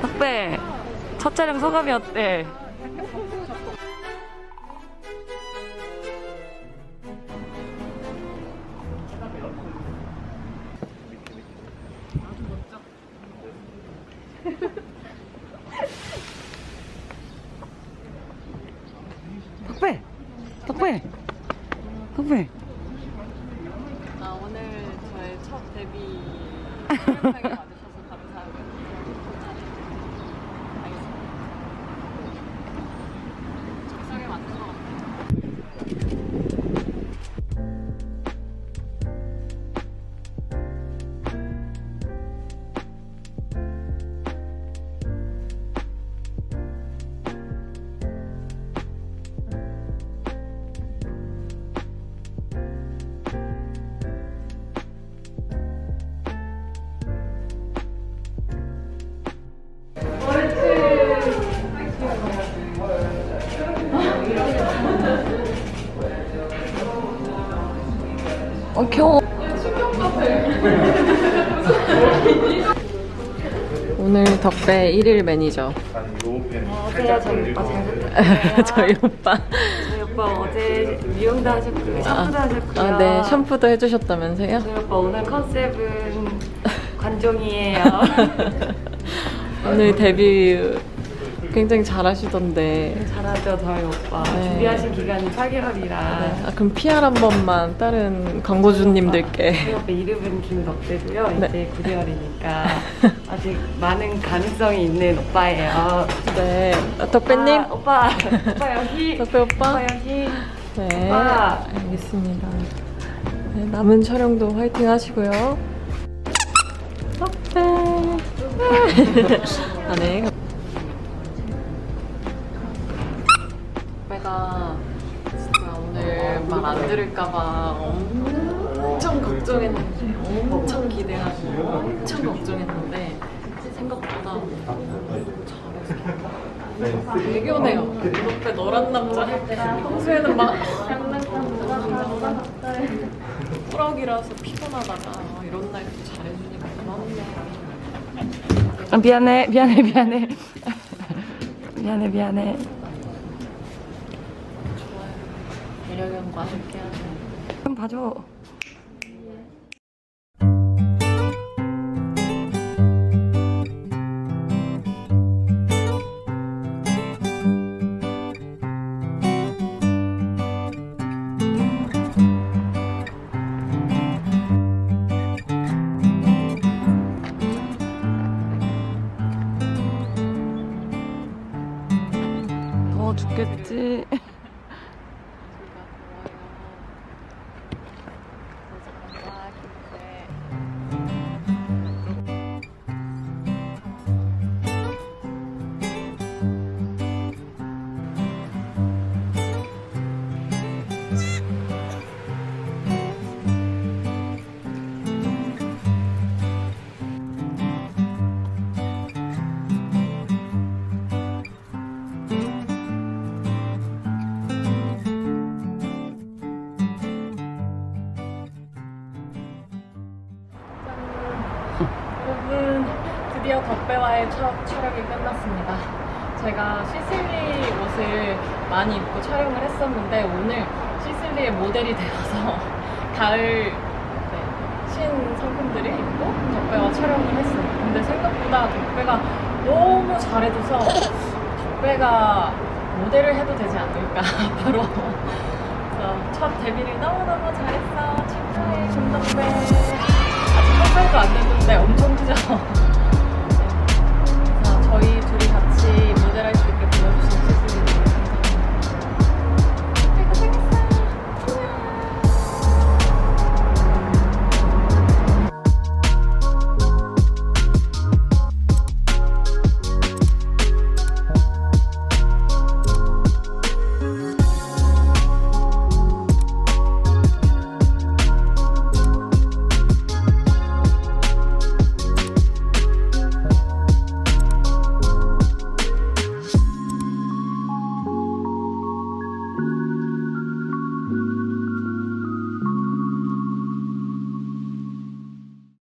덕배 첫 촬영 소감이 어때? 덕배! 덕배! 덕배! 아 오늘 저의 첫 데뷔 촬영하게 와주셔서 어 겨워. 오늘 덕배 1일 매니저. 어제야 저희 오빠 잘 저희 오빠. 저희 오빠 어제 미용도 하셨고요 샴푸도 하셨고요. 아, 네 샴푸도 해주셨다면서요? 저희 오빠 오늘 컨셉은 관종이에요. 오늘 데뷔 굉장히 잘하시던데. 잘하죠 저희 오빠. 네. 준비하신 기간이 8개월이라. 아, 그럼 PR 한 번만 다른 광고주님들께. 저희 오빠 이름은 김덕대고요. 네. 이제 9개월이니까 아직 많은 가능성이 있는 오빠예요. 네. 덕배님? 아, 오빠 오빠 여기. 덕배 오빠? 오빠 여기. 네. 오빠. 알겠습니다. 네, 남은 촬영도 화이팅 하시고요. 덕배. 아, 네 덕배가 진짜 오늘 말 안 들을까봐 엄청 걱정했는데 엄청 기대하고 엄청 걱정했는데 생각보다 잘했어 대견해요. 덕배 너란 남자 평소에는 막 꾸러기라서 피곤하다가 이런 날또 잘해주니까 고맙네. 아, 미안해 미안해 미안해 미안해 미안해 좋아요. 매력연과 함께하는 좀 봐줘. 더워 죽겠지 소리가 좋아요. 감 드디어 덕배와의 첫 촬영이 끝났습니다. 제가 시슬리 옷을 많이 입고 촬영을 했었는데 오늘 시슬리의 모델이 되어서 가을 네, 신 상품들을 입고 덕배와 촬영을 했어요. 근데 생각보다 덕배가 너무 잘해줘서 덕배가 모델을 해도 되지 않을까 앞으로. 첫 데뷔를 너무너무 잘했어. 축하해 김덕배. 아직 한 살도 안 됐는데 엄청